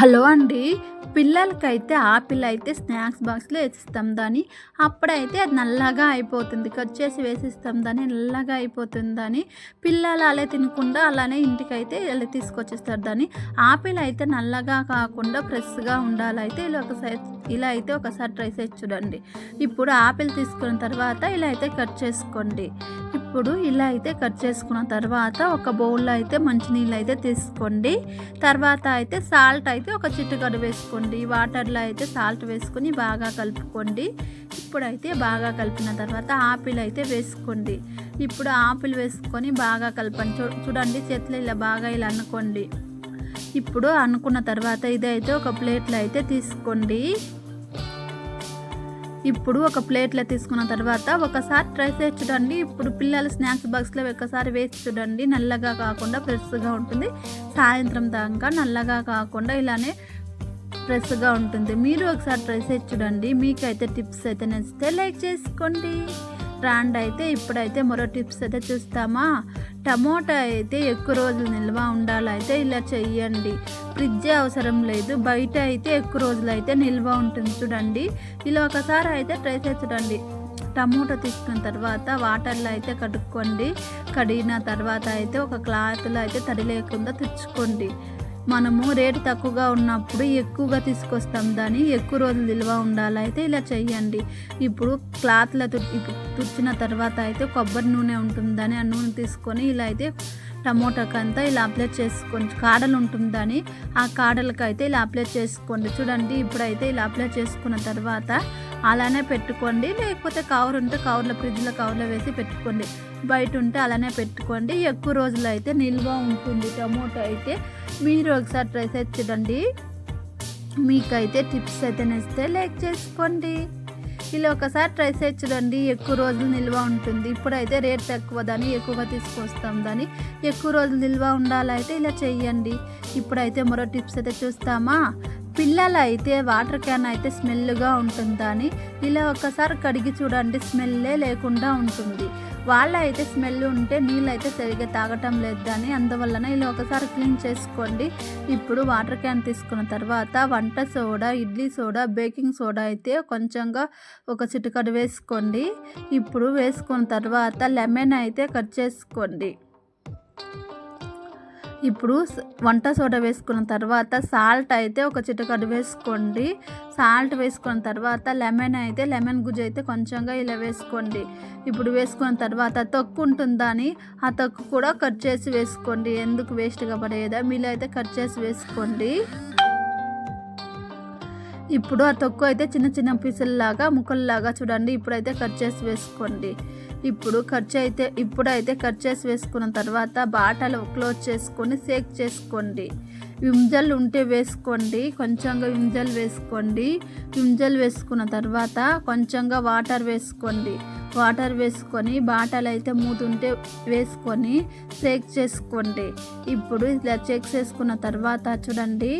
Hello అండి. పిల్లలకైతే apple అయితే స్నాక్స్ బాక్స్లో వేసిస్తాం దాన్ని అప్పుడైతే అది నల్లగా అయిపోతుంది. కట్ చేసి వేసిస్తాం దాన్ని నల్లగా అయిపోతుంది దాని పిల్లలు అలా తినకుండా అలానే ఇంటికైతే వెళ్ళి తీసుకొచ్చేస్తారు దాన్ని ఆపిల్ అయితే నల్లగా కాకుండా ఫ్రెష్గా ఉండాలైతే ఇలా ఒకసారి ఇలా అయితే ఒకసారి ట్రై చేసి చూడండి. ఇప్పుడు ఆపిల్ తీసుకున్న తర్వాత ఇలా అయితే కట్ చేసుకోండి. ఇప్పుడు ఇలా అయితే కట్ చేసుకున్న తర్వాత ఒక బౌల్లో అయితే మంచినీళ్ళు అయితే తీసుకోండి. తర్వాత అయితే సాల్ట్ అయితే ఒక చిట్టుకడ వేసుకోండి. వాటర్లో అయితే సాల్ట్ వేసుకొని బాగా కలుపుకోండి. ఇప్పుడైతే బాగా కలిపిన తర్వాత ఆపిల్ అయితే వేసుకోండి. ఇప్పుడు ఆపిల్ వేసుకొని బాగా కలపండి. చూ చూడండి చేతులు ఇలా బాగా ఇలా అనుకోండి ఇప్పుడు అనుకున్న తర్వాత ఇదైతే ఒక ప్లేట్లో అయితే తీసుకోండి. ఇప్పుడు ఒక ప్లేట్లో తీసుకున్న తర్వాత ఒకసారి ట్రై చేసి చూడండి. ఇప్పుడు పిల్లలు స్నాక్స్ బాక్స్లో ఒకసారి వేసి చూడండి. నల్లగా కాకుండా ఫ్రెష్గా ఉంటుంది. సాయంత్రం దాకా నల్లగా కాకుండా ఇలానే ఫ్రెష్గా ఉంటుంది. మీరు ఒకసారి ట్రై చేసి చూడండి. మీకైతే టిప్స్ అయితే నచ్చితే లైక్ చేసుకోండి. రాండ్ అయితే ఇప్పుడైతే మరో టిప్స్ అయితే చూస్తామా? టమోటా అయితే ఎక్కువ రోజులు నిల్వ ఉండాలైతే ఇలా చెయ్యండి. ఫ్రిడ్జ్ అవసరం లేదు. బయట అయితే ఎక్కువ రోజులు అయితే నిల్వ ఉంటుంది చూడండి. ఇలా ఒకసారి అయితే ట్రై చేసి చూడండి. టమోటా తీసుకున్న తర్వాత వాటర్లో అయితే కడుక్కోండి. కడిగిన తర్వాత అయితే ఒక క్లాత్లో అయితే తడి లేకుండా తెచ్చుకోండి. మనము రేటు తక్కువగా ఉన్నప్పుడు ఎక్కువగా తీసుకొస్తాం దాన్ని. ఎక్కువ రోజులు నిల్వ ఉండాలైతే ఇలా చేయండి ఇప్పుడు క్లాత్ల తుడిచిన తర్వాత అయితే కొబ్బరి నూనె ఉంటుందని ఆ నూనె తీసుకొని ఇలా అయితే టమోటాకంతా ఇలా అప్లై చేసుకోండి. కాడలు ఉంటుందని. ఆ కాడలకైతే ఇలా అప్లై చేసుకోండి. చూడండి ఇప్పుడైతే ఇలా అప్లై చేసుకున్న తర్వాత అలానే పెట్టుకోండి. లేకపోతే కవర్ ఉంటే కవర్లో ఫ్రిడ్జ్లో కవర్లో వేసి పెట్టుకోండి. బయట ఉంటే అలానే పెట్టుకోండి. ఎక్కువ రోజులు అయితే నిల్వ ఉంటుంది. టమోటో అయితే మీరు ఒకసారి ట్రై చేసి చూడండి. మీకైతే టిప్స్ అయితే నచ్చితే లైక్ చేసుకోండి. ఇలా ఒకసారి ట్రై చేసి చూడండి. ఎక్కువ రోజులు నిల్వ ఉంటుంది. ఇప్పుడైతే రేట్ తక్కువ దాన్ని ఎక్కువగా తీసుకొస్తాం దాన్ని ఎక్కువ రోజులు నిల్వ ఉండాలైతే ఇలా చేయండి ఇప్పుడైతే మరో టిప్స్ అయితే చూస్తామా? పిల్లలు అయితే వాటర్ క్యాన్ అయితే స్మెల్గా ఉంటుందని ఇలా ఒకసారి కడిగి చూడండి స్మెల్లే లేకుండా ఉంటుంది. వాళ్ళ అయితే స్మెల్ ఉంటే నీళ్ళు అయితే సరిగ్గా తాగటం లేదని అందువలన ఇలా ఒకసారి క్లీన్ చేసుకోండి. ఇప్పుడు వాటర్ క్యాన్ తీసుకున్న తర్వాత వంట soda idli soda baking soda అయితే కొంచెంగా ఒక చిటికడు వేసుకోండి. ఇప్పుడు వేసుకున్న తర్వాత లెమన్ అయితే కట్ చేసుకోండి. ఇప్పుడు వంట సోడా వేసుకున్న తర్వాత సాల్ట్ అయితే ఒక చిటకడు వేసుకోండి. సాల్ట్ వేసుకున్న తర్వాత లెమన్ అయితే లెమన్ గుజ్జు అయితే కొంచెంగా ఇలా వేసుకోండి. ఇప్పుడు వేసుకున్న తర్వాత తొక్కు ఉంటుందని ఆ తొక్కు కూడా కట్ చేసి వేసుకోండి. ఎందుకు వేస్ట్గా పడేదా మీలో అయితే కట్ చేసి వేసుకోండి. ఇప్పుడు ఆ తొక్కు అయితే చిన్న చిన్న పీసుల్లాగా ముక్కల్లాగా చూడండి. ఇప్పుడైతే కట్ చేసి వేసుకోండి. ఇప్పుడు ఖర్చు అయితే ఇప్పుడైతే కట్ చేసి వేసుకున్న తర్వాత బాటలు క్లోజ్ చేసుకొని సేక్ చేసుకోండి. వింజల్ ఉంటే వేసుకోండి. కొంచెంగా వింజల్ వేసుకోండి. వింజల్ వేసుకున్న తర్వాత కొంచెంగా వాటర్ వేసుకోండి. వాటర్ వేసుకొని బాటలు అయితే మూతుంటే వేసుకొని షేక్ చేసుకోండి. ఇప్పుడు ఇలా చెక్ చేసుకున్న తర్వాత చూడండి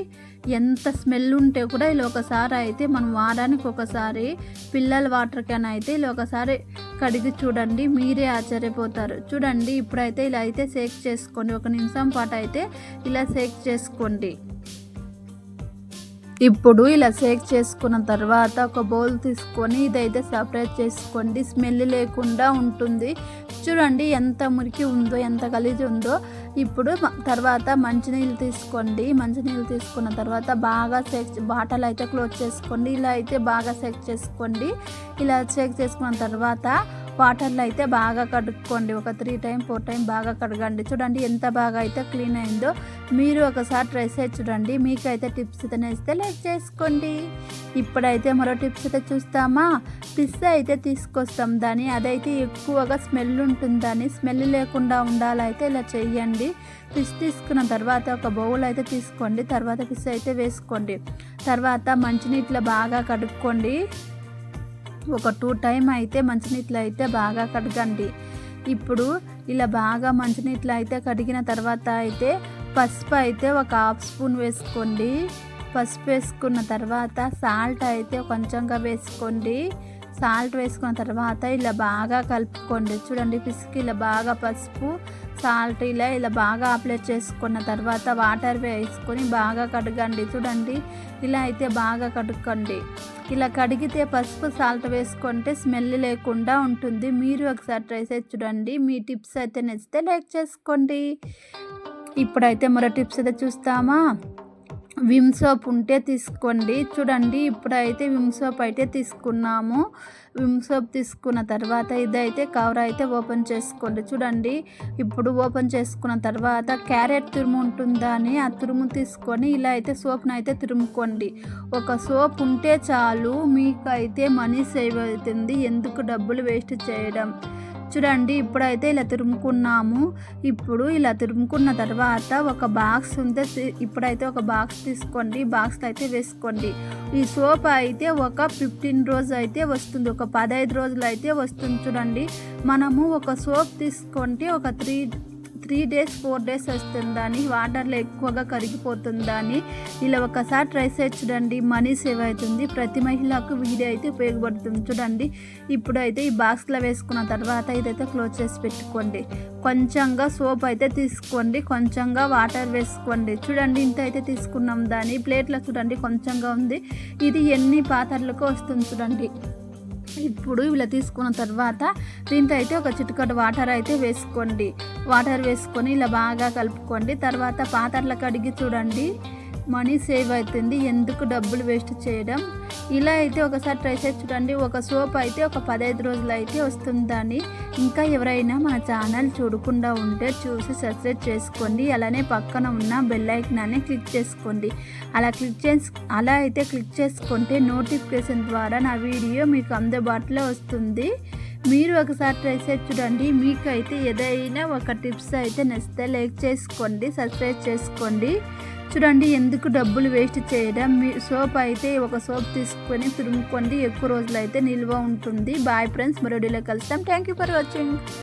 ఎంత స్మెల్ ఉంటే కూడా ఇలా ఒకసారి అయితే మనం వారానికి ఒకసారి పిల్లల వాటర్ క్యాన్ అయితే ఇలా ఒకసారి కడిగి చూడండి మీరే ఆశ్చర్యపోతారు. చూడండి ఇప్పుడైతే ఇలా అయితే షేక్ చేసుకోండి. ఒక నిమిషం పాటు అయితే ఇలా షేక్ చేసుకోండి. ఇప్పుడు ఇలా షేక్ చేసుకున్న తర్వాత ఒక బౌల్ తీసుకొని ఇదైతే సపరేట్ చేసుకోండి. స్మెల్ లేకుండా ఉంటుంది. చూడండి ఎంత మురికి ఉందో ఎంత గలీజ్ ఉందో. ఇప్పుడు తర్వాత మంచినీళ్ళు తీసుకోండి. మంచినీళ్ళు తీసుకున్న తర్వాత బాగా షేక్ బాటలు అయితే క్లోజ్ చేసుకోండి. ఇలా అయితే బాగా షేక్ చేసుకోండి. ఇలా షేక్ చేసుకున్న తర్వాత వాటర్లో అయితే బాగా కడుక్కోండి. ఒక త్రీ టైం ఫోర్ టైం బాగా కడగండి. చూడండి ఎంత బాగా అయితే క్లీన్ అయిందో. మీరు ఒకసారి ట్రై చేసి చూడండి. మీకైతే టిప్స్ అయితే ఇస్తే లైక్ చేసుకోండి. ఇప్పుడైతే మరో టిప్స్ అయితే చూస్తామా? పిస్సా అయితే తీసుకొస్తాం దాన్ని అదైతే ఎక్కువగా స్మెల్ ఉంటుందని స్మెల్ లేకుండా ఉండాలైతే ఇలా చెయ్యండి. ఫిష్ తీసుకున్న తర్వాత ఒక బౌల్ అయితే తీసుకోండి. తర్వాత ఫిష్ అయితే వేసుకోండి. తర్వాత మంచినీటిలో బాగా కడుక్కోండి. ఒక టూ టైం అయితే మంచినీటిలో అయితే బాగా కడగండి. ఇప్పుడు ఇలా బాగా మంచినీటిలో అయితే కడిగిన తర్వాత అయితే పసుపు అయితే ఒక హాఫ్ స్పూన్ వేసుకోండి. పసుపు వేసుకున్న తర్వాత సాల్ట్ అయితే కొంచెంగా వేసుకోండి. సాల్ట్ వేసుకున్న తర్వాత ఇలా బాగా కలుపుకోండి. చూడండి పిసికి ఇలా బాగా పసుపు సాల్ట్ ఇలా ఇలా బాగా అప్లై చేసుకున్న తర్వాత వాటర్ వేసుకొని బాగా కడగండి. చూడండి ఇలా అయితే బాగా కడుక్కోండి. ఇలా కడిగితే పసుపు సాల్ట్ వేసుకుంటే స్మెల్ లేకుండా ఉంటుంది. మీరు ఒకసారి ట్రై చేసి చూడండి. మీ టిప్స్ అయితే నచ్చితే లైక్ చేసుకోండి. ఇప్పుడైతే మరో టిప్స్ అయితే చూస్తామా? విమ్ సోప్ ఉంటే తీసుకోండి. చూడండి ఇప్పుడైతే విమ్ సోప్ అయితే తీసుకున్నాము. విమ్ సోప్ తీసుకున్న తర్వాత ఇదైతే కవర్ అయితే ఓపెన్ చేసుకోండి. చూడండి ఇప్పుడు ఓపెన్ చేసుకున్న తర్వాత క్యారెట్ తురుము ఉంటుందా అని ఆ తురుము తీసుకొని ఇలా అయితే సోప్ను అయితే తురుముకోండి. ఒక సోప్ ఉంటే చాలు మీకు అయితే మనీ సేవ్ అవుతుంది. ఎందుకు డబ్బులు వేస్ట్ చేయడం? చూడండి ఇప్పుడైతే ఇలా తురుముకున్నాము. ఇప్పుడు ఇలా తురుముకున్న తర్వాత ఒక బాక్స్ ఉంటే ఇప్పుడైతే ఒక బాక్స్ తీసుకోండి. బాక్స్ అయితే వేసుకోండి. ఈ సోప్ అయితే ఒక ఫిఫ్టీన్ రోజు అయితే వస్తుంది. ఒక పదహైదు రోజులు అయితే వస్తుంది చూడండి. మనము ఒక సోప్ తీసుకుంటే ఒక three three days four days వస్తుందని వాటర్లో ఎక్కువగా కరిగిపోతుందని ఇలా ఒకసారి ట్రై చేసి చూడండి. మనీ సేవ్ అవుతుంది. ప్రతి మహిళకు వీడియో అయితే ఉపయోగపడుతుంది. చూడండి. ఇప్పుడైతే ఈ బాక్స్లో వేసుకున్న తర్వాత ఇదైతే క్లోజ్ చేసి పెట్టుకోండి. కొంచెంగా సోప్ అయితే తీసుకోండి. కొంచెంగా వాటర్ వేసుకోండి. చూడండి ఇంత అయితే తీసుకున్నాం దాన్ని ప్లేట్లో చూడండి కొంచెంగా ఉంది. ఇది ఎన్ని పాత్రలకు వస్తుంది చూడండి. ఇప్పుడు ఇలా తీసుకున్న తర్వాత దీంతో అయితే ఒక చిటికట వాటర్ అయితే వేసుకోండి. వాటర్ వేసుకొని ఇలా బాగా కలుపుకోండి. తర్వాత పాత్రలకు కడిగి చూడండి. మనీ సేవ్ అవుతుంది. ఎందుకు డబ్బులు వేస్ట్ చేయడం? ఇలా అయితే ఒకసారి ట్రై చేసి చూడండి. ఒక సోప్ అయితే ఒక పదహైదు రోజులు అయితే వస్తుందని ఇంకా ఎవరైనా మన ఛానల్ చూడకుండా ఉంటే చూసి సబ్స్క్రైబ్ చేసుకోండి. అలానే పక్కన ఉన్న బెల్ ఐకాన్ని క్లిక్ చేసుకోండి. అలా క్లిక్ చేసి అలా అయితే క్లిక్ చేసుకుంటే నోటిఫికేషన్ ద్వారా నా వీడియో మీకు అందుబాటులో వస్తుంది. మీరు ఒకసారి ట్రై చేసి చూడండి. మీకు అయితే ఏదైనా ఒక టిప్స్ అయితే నచ్చితే లైక్ చేసుకోండి సబ్స్క్రైబ్ చేసుకోండి. చూడండి ఎందుకు డబ్బులు వేస్ట్ చేయడం? మీ సోప్ అయితే ఒక సోప్ తీసుకొని తురుముకోండి. ఎక్కువ రోజులు అయితే నిల్వ ఉంటుంది. బాయ్ ఫ్రెండ్స్ మరో కలుస్తాం. Thank you for watching